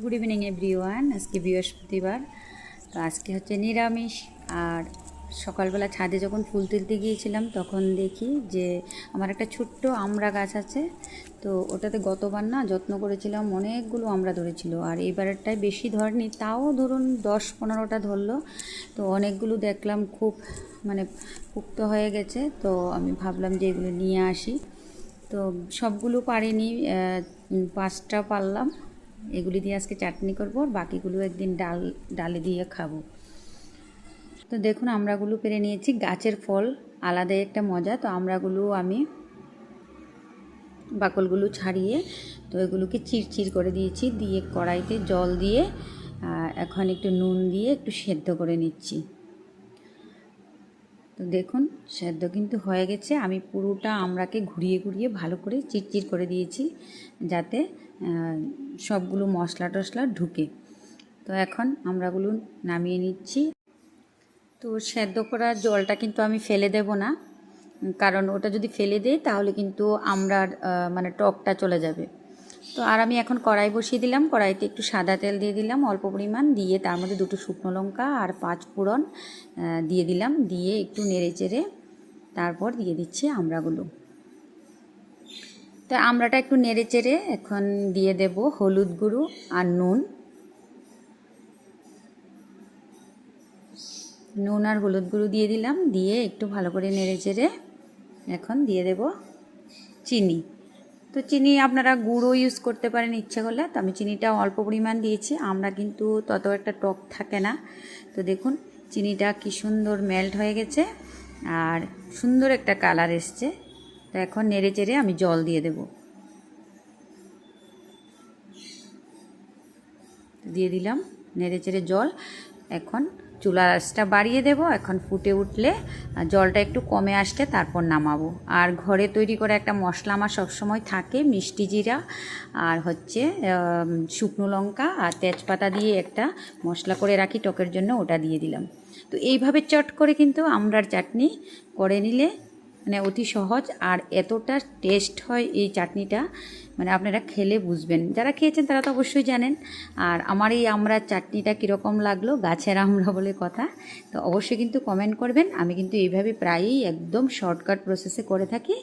Good evening everyone আজকে বৃহস্পতিবার। তো আজকে হচ্ছে নিরামিষ। আর সকালবেলা ছাদে যখন ফুল তুলতে গিয়েছিলাম, তখন দেখি যে আমার একটা ছোট্ট আমড়া গাছ আছে। তো ওটাতে গতবার না যত্ন করেছিলাম, অনেকগুলো আমড়া ধরেছিল। আর এইবারেরটায় বেশি ধরেনি, তাও ধরুন দশ পনেরোটা ধরলো। তো অনেকগুলো দেখলাম, খুব মানে পুক্ত হয়ে গেছে। তো আমি ভাবলাম যে এগুলো নিয়ে আসি। তো সবগুলো পারিনি পাঁচটা পারলাম। এগুলি দিয়ে আজকে চাটনি করব, আর বাকিগুলো একদিন ডাল, ডালে দিয়ে খাব। তো দেখুন, আমরাগুলো পেরে নিয়েছি। গাছের ফল আলাদাই একটা মজা। তো আমরাগুলো আমি বাকলগুলো ছাড়িয়ে, তো এগুলোকে চিরচির করে দিয়েছি। দিয়ে কড়াইতে জল দিয়ে এখন একটু নুন দিয়ে একটু সেদ্ধ করে নিচ্ছি। তো দেখুন, সেদ্ধ কিন্তু হয়ে গেছে। আমি পুরোটা আমড়াকে ঘুরিয়ে ঘুরিয়ে ভালো করে চিরচির করে দিয়েছি যাতে সবগুলো মশলা টশলা ঢুকে। তো এখন আমড়াগুলো নামিয়ে নিচ্ছি। তো সেদ্ধ করা জলটা কিন্তু আমি ফেলে দেব না, কারণ ওটা যদি ফেলে দেই তাহলে কিন্তু আমড়ার মানে টকটা চলে যাবে। তো আর আমি এখন কড়াই বসিয়ে দিলাম। কড়াইতে একটু সাদা তেল দিয়ে দিলাম, অল্প পরিমাণ। দিয়ে তার মধ্যে দুটো শুকনো লঙ্কা আর পাঁচ ফোড়ন দিয়ে দিলাম। দিয়ে একটু নেড়ে চেড়ে তারপর দিয়ে দিচ্ছি আমড়াগুলো। তো আমড়াটা একটু নেড়ে চেড়ে এখন দিয়ে দেব হলুদ গুঁড়ো আর নুন। নুন আর হলুদ গুঁড়ো দিয়ে দিলাম। দিয়ে একটু ভালো করে নেড়ে চেড়ে এখন দিয়ে দেব চিনি। তো চিনি আপনারা গুঁড়ো ইউজ করতে পারেন ইচ্ছে করলে, তো আমি চিনিটা অল্প পরিমাণ দিয়েছি। আমরা কিন্তু তত একটা টক থাকে না। তো দেখুন, চিনিটা কি সুন্দর মেল্ট হয়ে গেছে আর সুন্দর একটা কালার এসছে। তো এখন নেড়ে চেড়ে আমি জল দিয়ে দেব। দিয়ে দিলাম, নেড়ে চেড়ে জল। এখন চুলা আঁচটা বাড়িয়ে দেব। এখন ফুটে উঠলে জলটা একটু কমে আসলে তারপর নামাবো। আর ঘরে তৈরি করে একটা মশলা আমার সবসময় থাকে, মিষ্টি জিরা আর হচ্ছে শুকনো লঙ্কা আর তেজপাতা দিয়ে একটা মশলা করে রাখি, টকের জন্য ওটা দিয়ে দিলাম। তো এইভাবে চট করে কিন্তু আমরার চাটনি করে নিলে মানে অতি সহজ। আর এতটা টেস্ট হয় এই চাটনিটা মানে আপনারা খেলে বুঝবেন। যারা খেয়েছেন তারা তো অবশ্যই জানেন। আর আমার এই আমরা চাটনিটা কীরকম লাগল, গাছের আমরা বলে কথা, তো অবশ্যই কিন্তু কমেন্ট করবেন। আমি কিন্তু এইভাবে প্রায়ই একদম শর্টকাট প্রসেসে করে থাকি।